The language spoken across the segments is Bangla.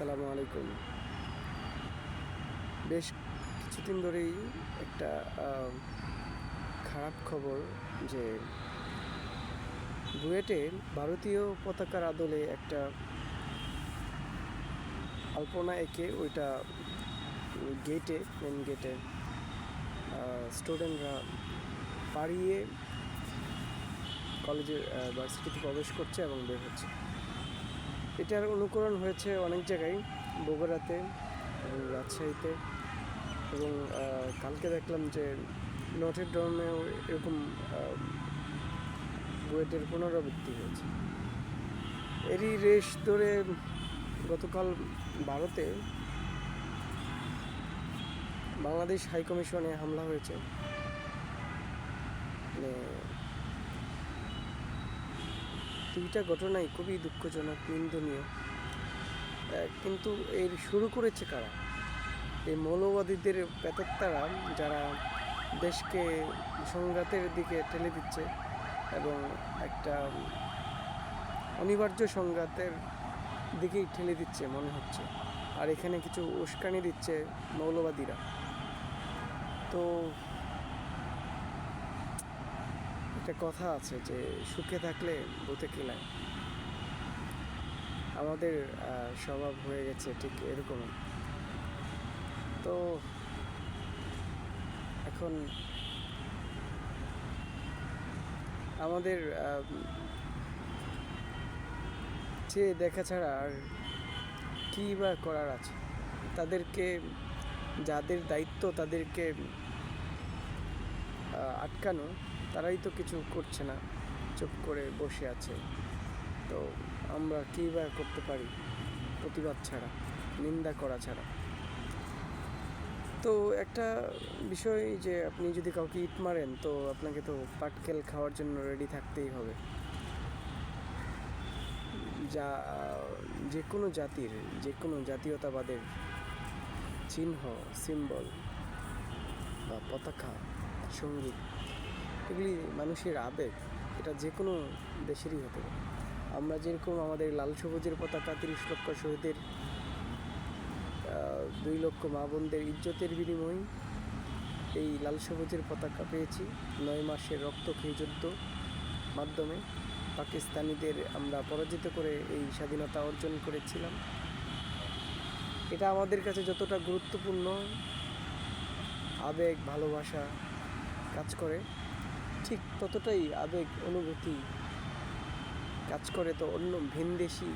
আসসালামু আলাইকুম। বেশ কিছুদিন ধরেই একটা খারাপ খবর যে বুয়েটে ভারতীয় পতাকার আদলে একটা আলপনা এঁকে ওইটা গেটে মেন গেটে স্টুডেন্টরা পাড়িয়ে কলেজের ভার্সিটিতে প্রবেশ করছে এবং বের হচ্ছে। এটার অনুকরণ হয়েছে অনেক জায়গায়, বগুড়াতে, এবং রাজশাহীতে, এবং কালকে দেখলাম যে নটের ডমেও এরকম বুয়েটের পুনরাবৃত্তি হয়েছে। এরই রেশ ধরে গতকাল ভারতে বাংলাদেশ হাইকমিশনে হামলা হয়েছে। মানে দুইটা ঘটনাই খুবই দুঃখজনক, নিন্দনীয়। কিন্তু এর শুরু করেছে কারা? এই মৌলবাদীদের পেতাত্তারা যারা দেশকে সংঘাতের দিকে ঠেলে দিচ্ছে এবং একটা অনিবার্য সংঘাতের দিকেই ঠেলে দিচ্ছে মনে হচ্ছে। আর এখানে কিছু উস্কানি দিচ্ছে মৌলবাদীরা। তো একটা কথা আছে যে সুখে থাকলে বউতে কিলায় আমাদের স্বভাব হয়ে গেছে ঠিক এরকম তো এখন আমাদের যে দেখা ছাড়া আর কী বা করার আছে? তাদেরকে, যাদের দায়িত্ব তাদেরকে আটকানো তারাই তো কিছু করছে না, চুপ করে বসে আছে। তো আমরা কী বা করতে পারি? প্রতিবাদ ছাড়া, নিন্দা করা ছাড়া। তো একটা বিষয় যে আপনি যদি কাউকে ইট মারেন, তো আপনাকে তো পাটকেল খাওয়ার জন্য রেডি থাকতেই হবে। যা, যে কোনো জাতির, যে কোনো জাতীয়তাবাদের চিহ্ন সিম্বল বা পতাকা, সংগীত এগুলি মানুষের আবেগ, এটা যে কোনো দেশেরই হতে পারে। আমরা যেরকম আমাদের লাল সবুজের পতাকা, তিরিশ লক্ষ শহীদের দুই লক্ষ মা বোনদের ইজ্জতের বিনিময়ে এই লাল সবুজের পতাকা পেয়েছি। নয় মাসের রক্তক্ষয়ী যুদ্ধ মাধ্যমে পাকিস্তানিদের আমরা পরাজিত করে এই স্বাধীনতা অর্জন করেছিলাম। এটা আমাদের কাছে যতটা গুরুত্বপূর্ণ, আবেগ, ভালোবাসা কাজ করে। ঠিক ততটাই আবেগ, অনুভূতি কাজ করে তো অন্য ভিনদেশি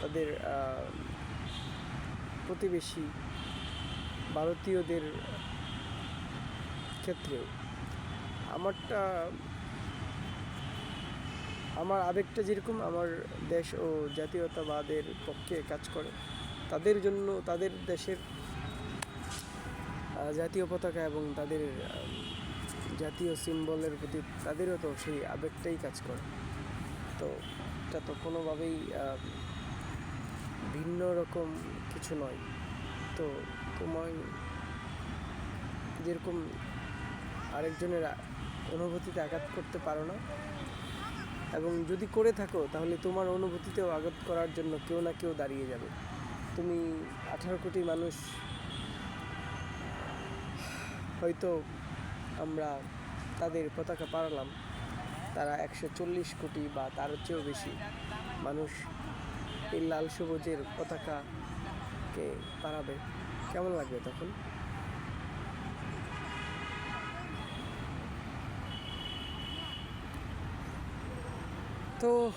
তাদের প্রতিবেশী ভারতীয়দের ক্ষেত্রেও। আমারটা, আমার আবেগটা যেরকম আমার দেশ ও জাতীয়তাবাদের পক্ষে কাজ করে, তাদের জন্য, তাদের দেশের জাতীয় পতাকা এবং তাদের জাতীয় সিম্বলের প্রতি তাদেরও তো সেই আবেগটাই কাজ করে। তো এটা তো কোনোভাবেই ভিন্ন রকম কিছু নয়। তো তোমায় যেরকম আরেকজনের অনুভূতিতে আঘাত করতে পারো না, এবং যদি করে থাকো, তাহলে তোমার অনুভূতিতেও আঘাত করার জন্য কেউ না কেউ দাঁড়িয়ে যাবে। তুমি আঠারো কোটি মানুষ হয়তো আমরা তাদের পতাকা পারালাম তারা একশো চল্লিশ কোটি বা তার চেয়েও বেশি মানুষ এই লাল সবুজের পতাকাকে পারাবে কেমন লাগবে তখন? তো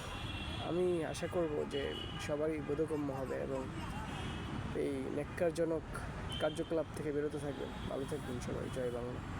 আমি আশা করব যে সবারই বোধগম্য হবে এবং এই নেককারজনক কার্যকলাপ থেকে বেরোতে থাকবেন। ভালো থাকবেন সবাই জয় বাংলা।